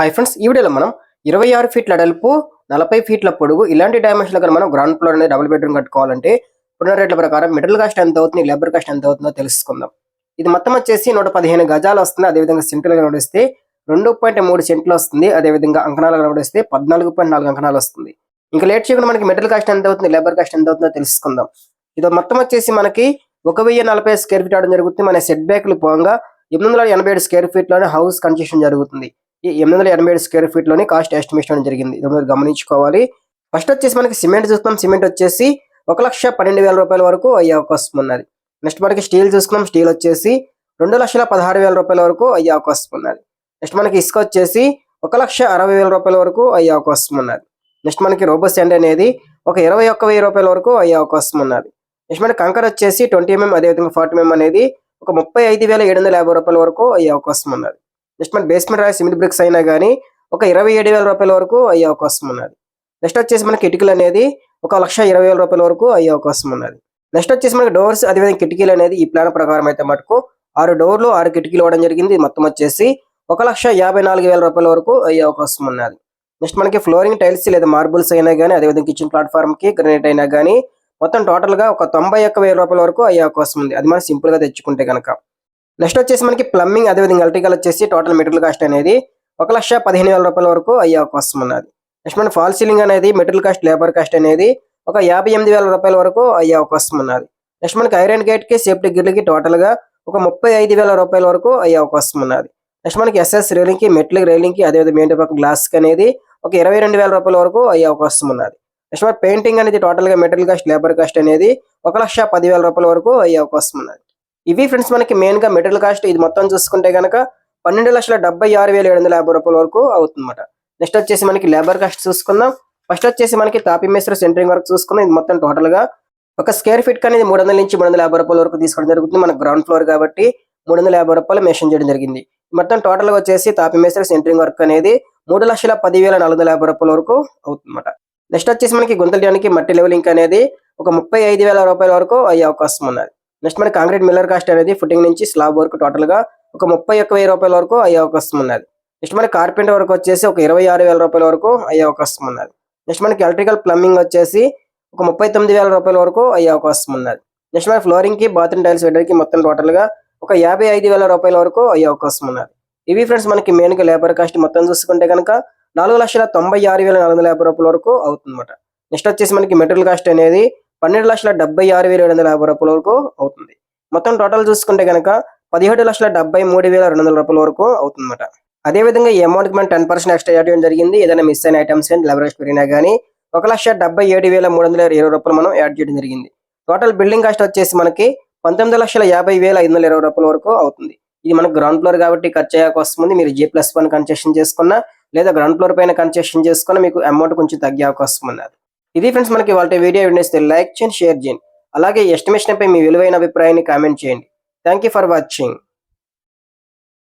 Hi friends ఈ వీడియోలో మనం ఇరవై ఆరు ఫీట్ల అడల్పు నలభై ఫీట్ల పొడుగు ఇలాంటి డైమెన్షన్లో దగ్గర మనం గ్రౌండ్ ఫ్లోర్ అనేది డబుల్ బెడ్రూమ్ కట్టుకోవాలంటే ఇప్పుడున్న రేట్ల ప్రకారం మిడిల్ కాస్ట్ ఎంత అవుతుంది లేబర్ కాస్ట్ ఎంత అవుతుందో తెలుసుకుందాం. ఇది మొత్తం వచ్చేసి నూట పదిహేను గజాలు వస్తుంది. అదేవిధంగా సెంట్లు కనబడిస్తే రెండు పాయింట్ మూడు సెంట్లు వస్తుంది. అదేవిధంగా అంకణాలు కనబడిస్తే పద్నాలుగు పాయింట్ నాలుగు అంకణాలు వస్తుంది. ఇంకా లేట్ చేయకుండా మనకి మిడిల్ కాస్ట్ ఎంత అవుతుంది లేబర్ కాస్ట్ ఎంత అవుతుందో తెలుసుకుందాం. ఇది మొత్తం వచ్చేసి మనకి ఒక వెయ్యి నలభై స్క్వేర్ ఫీట్ అవడం జరుగుతుంది. మన సెట్ బ్యాక్లు పోగా ఎనిమిది వందల ఎనభై ఏడు స్క్వేర్ ఫీట్లోనే హౌస్ కన్స్ట్రక్షన్ జరుగుతుంది. ఈ ఎనిమిది వందల ఎనభై ఏడు స్క్వేర్ ఫీట్లోని కాస్ట్ ఎస్టిమేషన్ అనేది జరిగింది. ఇది మీరు గమనించుకోవాలి. ఫస్ట్ వచ్చేసి మనకి సిమెంట్ చూస్తున్నాం. సిమెంట్ వచ్చేసి ఒక లక్ష పన్నెండు వేల రూపాయల వరకు అయ్యే అవకాశం ఉన్నది. నెక్స్ట్ మనకి స్టీల్ చూసుకున్నాం. స్టీల్ వచ్చేసి రెండు లక్షల పదహారు వేల రూపాయల వరకు అయ్యే అవకాశం ఉన్నది. నెక్స్ట్ మనకి ఇసుక వచ్చేసి ఒక లక్ష అరవై వేల రూపాయల వరకు అయ్యే అవకాశం ఉన్నది. నెక్స్ట్ మనకి రోబో సెండ్ అనేది ఒక ఇరవై ఒక్క వెయ్యి రూపాయల వరకు అయ్యే అవకాశం ఉన్నది. నెక్స్ట్ మనకి కంకర్ వచ్చేసి ట్వంటీ ఎంఎం అదేవిధంగా ఫార్టీ ఎంఎం అనేది ఒక ముప్పై ఐదు వేల ఏడు వందల యాభై రూపాయల వరకు అయ్యే అవకాశం ఉన్నది. నెక్స్ట్ మన బేస్మెంట్ రాయి సిమెంట్ బ్రిక్స్ అయినా కానీ ఒక ఇరవై ఏడు వేల రూపాయల వరకు అయ్యే అవకాశం ఉన్నది. నెక్స్ట్ వచ్చేసి మనకి కిటికీలు అనేది ఒక లక్ష ఇరవై వేల రూపాయల వరకు అయ్యే అవకాశం ఉన్నది. నెక్స్ట్ వచ్చేసి మనకి డోర్స్ అదేవిధంగా కిటికీలు అనేది ఈ ప్లాన్ ప్రకారం అయితే మటుకు ఆరు డోర్లు ఆరు కిటికీలు ఇవ్వడం జరిగింది. మొత్తం వచ్చేసి ఒక లక్ష యాభై నాలుగు వేల రూపాయల వరకు అయ్యే అవకాశం ఉన్నది. నెక్స్ట్ మనకి ఫ్లోరింగ్ టైల్స్ లేదా మార్బుల్స్ అయినా కానీ అదేవిధంగా కిచెన్ ప్లాట్ఫామ్కి గ్రనైట్ అయినా కానీ మొత్తం టోటల్గా ఒక తొంభై ఒక్క వేల రూపాయల వరకు అయ్యే అవకాశం ఉంది. అది మనం సింపుల్గా తెచ్చుకుంటే కనుక నెక్స్ట్ వచ్చేసి మనకి ప్లంబింగ్ అదేవిధంగా ఎలక్ట్రికల్ వచ్చేసి టోటల్ మెటీరియల్ కాస్ట్ అనేది ఒక లక్ష పదిహేను వేల రూపాయల వరకు అయ్యే అవకాశం ఉన్నది. నెక్స్ట్ మన ఫాల్ సీలింగ్ అనేది మెటీరియల్ కాస్ట్ లేబర్ కాస్ట్ అనేది ఒక యాభై ఎనిమిది వేల రూపాయల వరకు అయ్యే అవకాశం ఉన్నది. నెక్స్ట్ మనకి ఐరన్ గేట్కి సేఫ్టీ గిర్లకి టోటల్గా ఒక ముప్పై ఐదు వేల రూపాయల వరకు అయ్యే అవకాశం ఉన్నది. నెక్స్ట్ మనకి ఎస్ఎస్ రైలింగ్కి రైలింగ్కి రైలింగ్కి అదేవిధంగా మెయిన్ పక్క గ్లాస్కి అనేది ఒక ఇరవై రెండు వేల రూపాయల వరకు అయ్యే అవకాశం ఉన్నది. నెక్స్ట్ మన పెయింటింగ్ అనేది టోటల్గా మెటీరియల్ కాస్ట్ లేబర్ కాస్ట్ అనేది ఒక లక్ష పదివేల రూపాయల వరకు అయ్యే అవకాశం ఉన్నది. ఇవి ఫ్రెండ్స్ మనకి మెయిన్గా మెటీరియల్ కాస్ట్ ఇది మొత్తం చూసుకుంటే కనుక పన్నెండు లక్షల డెబ్బై ఆరు వేల ఏడు వందల యాభై రూపాయల వరకు అవుతుందన్నమాట. నెక్స్ట్ వచ్చేసి మనకి లేబర్ కాస్ట్ చూసుకుందాం. ఫస్ట్ వచ్చేసి మనకి తాపి మేస్త్రి సెంటరింగ్ వర్క్ చూసుకుందాం. ఇది మొత్తం టోటల్గా ఒక స్క్వేర్ ఫీట్ అనేది మూడు వందల నుంచి మూడు వందల యాభై రూపాయల వరకు తీసుకోవడం జరుగుతుంది. మన గ్రౌండ్ ఫ్లోర్ కాబట్టి మూడు వందల యాభై రూపాయలు మెన్షన్ చేయడం జరిగింది. మొత్తం టోటల్గా వచ్చేసి తాపి మేస్త్రి సెంటరింగ్ వర్క్ అనేది మూడు లక్షల పదివేల నాలుగు వందల యాభై రూపాయల వరకు అవుతుందన్నమాట. నెక్స్ట్ వచ్చేసి మనకి గుంతలు మట్టి లెవెలింగ్ అనేది ఒక ముప్పై ఐదు వేల రూపాయల వరకు అయ్యే అవకాశం ఉన్నది. నెక్స్ట్ మనకి కాంక్రీట్ మిల్లర్ కాస్ట్ అనేది ఫుటింగ్ నుంచి స్లాబ్ వరకు టోటల్గా ఒక ముప్పై ఒక్క వెయ్యి రూపాయల వరకు అయ్యే అవకాశం ఉన్నది. నెక్స్ట్ మనకి కార్పెంటర్ వరకు వచ్చేసి ఒక ఇరవై ఆరు వేల రూపాయల వరకు అయ్యే అవకాశం ఉన్నది. నెక్స్ట్ మనకి ఎలక్ట్రికల్ ప్లంబింగ్ వచ్చేసి ఒక ముప్పై తొమ్మిది వేల రూపాయల వరకు అయ్యే అవకాశం ఉన్నది. నెక్స్ట్ మన ఫ్లోరింగ్కి బాత్రూమ్ టైల్స్ వేయడానికి మొత్తం టోటల్గా ఒక యాభై ఐదు వేల రూపాయల వరకు అయ్యే అవకాశం ఉన్నది. ఇవి ఫ్రెండ్స్ మనకి మెయిన్గా లేబర్ కాస్ట్ మొత్తం చూసుకుంటే కనుక నాలుగు లక్షల తొంభై ఆరు వేల నాలుగు వందల యాభై రూపాయల వరకు అవుతుందన్నమాట. నెక్స్ట్ వచ్చేసి మనకి మెటీరియల్ కాస్ట్ అనేది పన్నెండు లక్షల డెబ్బై ఆరు వేల ఏడు వందల యాభై రూపాయల వరకు అవుతుంది. మొత్తం టోటల్ చూసుకుంటే కనుక పదిహేడు లక్షల డెబ్బై మూడు వేల రెండు వందల రూపాయల వరకు అవుతుందన్నమాట. అదే విధంగా ఈ అమౌంట్ మనం టెన్ పర్సెంట్ ఎక్స్ట్రా యాడ్ చేయడం జరిగింది. ఏదైనా మిస్ అయిన ఐటమ్స్ కానీ లెవరేజ్ పెరిగినా కానీ ఒక లక్ష డెబ్బై ఏడు వేల మూడు వందల ఇరవై రూపాయలు మనం యాడ్ చేయడం జరిగింది. టోటల్ బిల్డింగ్ కాస్ట్ వచ్చేసి మనకి పంతొమ్మిది లక్షల యాభై వేల ఐదు వందల ఇరవై రూపాయల వరకు అవుతుంది. ఇది మనకు గ్రౌండ్ ఫ్లోర్ కాబట్టి ఖర్చు అయ్యాక వస్తుంది మీరు జీ ప్లస్ వన్ కన్సెషన్ చేసుకున్నా లేదా గ్రౌండ్ ఫ్లోర్ పైన కన్సెషన్ చేసుకున్నా మీకు అమౌంట్ కొంచెం తగ్గే అవకాశం ఉన్నది. ఇది ఫ్రెండ్స్ మనకి వాళ్ళ వీడియో వినిస్తే లైక్ చేయండి షేర్ చేయండి. అలాగే ఎస్టిమేషన్ పై మీ విలువైన అభిప్రాయాన్ని కామెంట్ చేయండి. Thank you for watching.